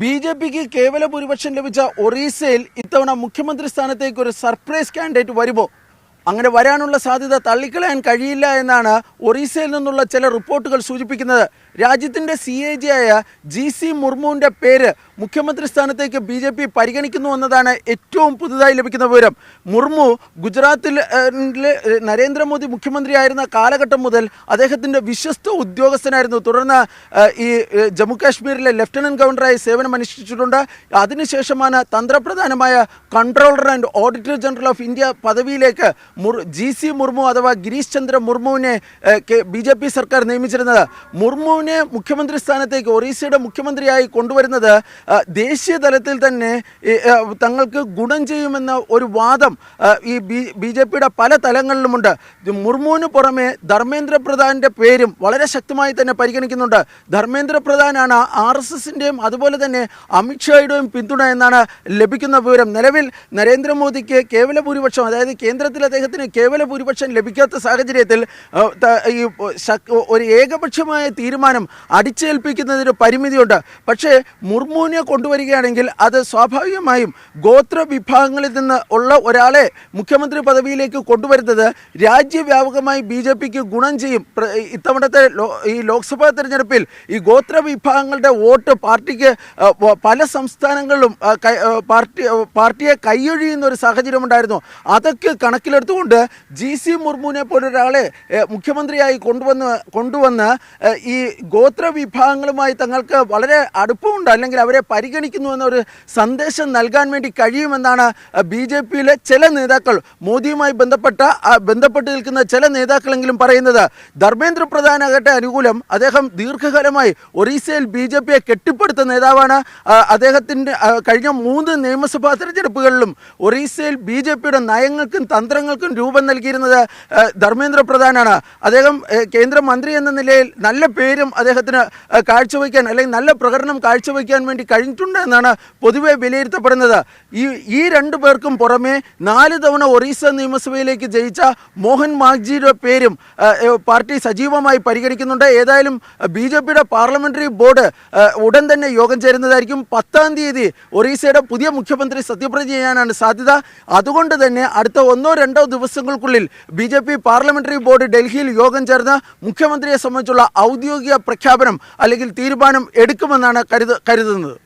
B J പിക്ക് കേവല ഭൂരിപക്ഷം ലഭിച്ച ഒറീസയിൽ ഇത്തവണ മുഖ്യമന്ത്രി സ്ഥാനത്തേക്ക് ഒരു സർപ്രൈസ് കാൻഡിഡേറ്റ് വരുമോ? അങ്ങനെ വരാനുള്ള സാധ്യത തള്ളിക്കളയാൻ കഴിയില്ല എന്നാണ് ഒറീസയിൽ നിന്നുള്ള ചില റിപ്പോർട്ടുകൾ സൂചിപ്പിക്കുന്നത്. രാജ്യത്തിന്റെ സി എ ജി ആയ ജി സി മുർമുവിന്റെ പേര് മുഖ്യമന്ത്രി സ്ഥാനത്തേക്ക് ബി ജെ പി പരിഗണിക്കുന്നു എന്നതാണ് ഏറ്റവും പുതുതായി ലഭിക്കുന്ന വിവരം. മുർമു ഗുജറാത്തിൽ നരേന്ദ്രമോദി മുഖ്യമന്ത്രിയായിരുന്ന കാലഘട്ടം മുതൽ അദ്ദേഹത്തിന്റെ വിശ്വസ്ത ഉദ്യോഗസ്ഥനായിരുന്നു. തുടർന്ന് ഈ ജമ്മു കാശ്മീരിലെ ലഫ്റ്റനന്റ് ഗവർണറായി സേവനം അനുഷ്ഠിച്ചിട്ടുണ്ട് അതിനുശേഷമാണ് തന്ത്രപ്രധാനമായ controller and auditor general of India പദവിയിലേക്ക് ജി സി മുർമു അഥവാ ഗിരീഷ് ചന്ദ്ര മുർമുവിനെ ബി ജെ പി സർക്കാർ നിയമിച്ചിരുന്നത്. മുർമുവിനെ മുഖ്യമന്ത്രി സ്ഥാനത്തേക്ക് ഒറീസയുടെ മുഖ്യമന്ത്രിയായി കൊണ്ടുവരുന്നത് ദേശീയ തലത്തിൽ തന്നെ തങ്ങൾക്ക് ഗുണം ചെയ്യുമെന്ന ഒരു വാദം ഈ ബി ജെ പിയുടെ പല തലങ്ങളിലുമുണ്ട്. മുർമുവിന് പുറമെ ധർമ്മേന്ദ്ര പ്രധാന്റെ പേരും വളരെ ശക്തമായി തന്നെ പരിഗണിക്കുന്നുണ്ട്. ധർമ്മേന്ദ്ര പ്രധാനാണ് ആർ എസ് എസിന്റെയും അതുപോലെ തന്നെ അമിത്ഷായുടെയും പിന്തുണ എന്നാണ് ലഭിക്കുന്ന വിവരം. നിലവിൽ നരേന്ദ്രമോദിക്ക് കേവല ഭൂരിപക്ഷം അതായത് കേന്ദ്രത്തിൽ അദ്ദേഹത്തിന് കേവല ഭൂരിപക്ഷം ലഭിക്കാത്ത സാഹചര്യത്തിൽ ഈ ഒരു ഏകപക്ഷമായ തീരുമാനം അടിച്ചേൽപ്പിക്കുന്നതിന് പരിമിതിയുണ്ട്. പക്ഷേ മുർമുവിനെ കൊണ്ടുവരികയാണെങ്കിൽ അത് സ്വാഭാവികമായും ഗോത്ര വിഭാഗങ്ങളിൽ നിന്ന് ഉള്ള ഒരാളെ മുഖ്യമന്ത്രി പദവിയിലേക്ക് കൊണ്ടുവരുന്നത് രാജ്യവ്യാപകമായി ബി ജെ പിക്ക് ഗുണം ചെയ്യും. ഇത്തവണത്തെ ഈ ലോക്സഭാ തെരഞ്ഞെടുപ്പിൽ ഈ ഗോത്ര വിഭാഗങ്ങളുടെ വോട്ട് പാർട്ടിക്ക് പല സംസ്ഥാനങ്ങളിലും പാർട്ടി പാർട്ടിയെ കൈയൊഴിയുന്ന ഒരു സാഹചര്യം ഉണ്ടായിരുന്നു അതൊക്കെ കണക്കിലെടുത്തുകൊണ്ട് ജി സി മുർമുവിനെ പോലൊരാളെ ഒരാളെ മുഖ്യമന്ത്രിയായി കൊണ്ടുവന്ന് കൊണ്ടുവന്ന് ഈ ഗോത്ര വിഭാഗങ്ങളുമായി തങ്ങൾക്ക് വളരെ അടുപ്പമുണ്ട് അല്ലെങ്കിൽ അവരെ പരിഗണിക്കുന്നു എന്നൊരു സന്ദേശം നൽകാൻ വേണ്ടി കഴിയുമെന്നാണ് ബി ജെ പിയിലെ ചില നേതാക്കൾ മോദിയുമായി ബന്ധപ്പെട്ട ബന്ധപ്പെട്ട് നിൽക്കുന്ന ചില നേതാക്കളെങ്കിലും പറയുന്നത്. ധർമ്മേന്ദ്ര പ്രധാനാകട്ടെ അനുകൂലം അദ്ദേഹം ദീർഘകാലമായി ഒറീസയിൽ ബി ജെ പിയെ കെട്ടിപ്പടുത്ത നേതാവാണ്. അദ്ദേഹത്തിന്റെ കഴിഞ്ഞ മൂന്ന് നിയമസഭാ തെരഞ്ഞെടുപ്പുകളിലും ഒറീസയിൽ ബി ജെ പിയുടെ നയങ്ങൾക്കും തന്ത്രങ്ങൾക്കും രൂപം നൽകിയിരുന്നത് ധർമ്മേന്ദ്ര പ്രധാനാണ്. അദ്ദേഹം കേന്ദ്രമന്ത്രി എന്ന നിലയിൽ നല്ല പേരും അദ്ദേഹത്തിന് കാഴ്ചവെക്കാൻ അല്ലെങ്കിൽ നല്ല പ്രകടനം കാഴ്ചവെക്കാൻ വേണ്ടി കഴിഞ്ഞിട്ടുണ്ട് എന്നാണ് പൊതുവെ വിലയിരുത്തപ്പെടുന്നത്. ഈ ഈ രണ്ടു പേർക്കും പുറമെ നാല് തവണ ഒറീസ നിയമസഭയിലേക്ക് ജയിച്ച മോഹൻ മാഗ്ജിയുടെ പേരും പാർട്ടി സജീവമായി പരിഗണിക്കുന്നുണ്ട്. ഏതായാലും ബി ജെ പിയുടെ പാർലമെന്ററി ബോർഡ് ഉടൻ തന്നെ യോഗം ചേരുന്നതായിരിക്കും. പത്താം തീയതി ഒറീസയുടെ പുതിയ മുഖ്യമന്ത്രി സത്യപ്രതിജ്ഞ ചെയ്യാനാണ് സാധ്യത. അതുകൊണ്ട് തന്നെ അടുത്ത ഒന്നോ രണ്ടോ ദിവസങ്ങൾക്കുള്ളിൽ B J P parliamentary board ഡൽഹിയിൽ യോഗം ചേർന്ന് മുഖ്യമന്ത്രിയെ സംബന്ധിച്ചുള്ള ഔദ്യോഗിക പ്രഖ്യാപനം അല്ലെങ്കിൽ തീരുമാനം എടുക്കുമെന്നാണ് കരുത കരുതുന്നത്.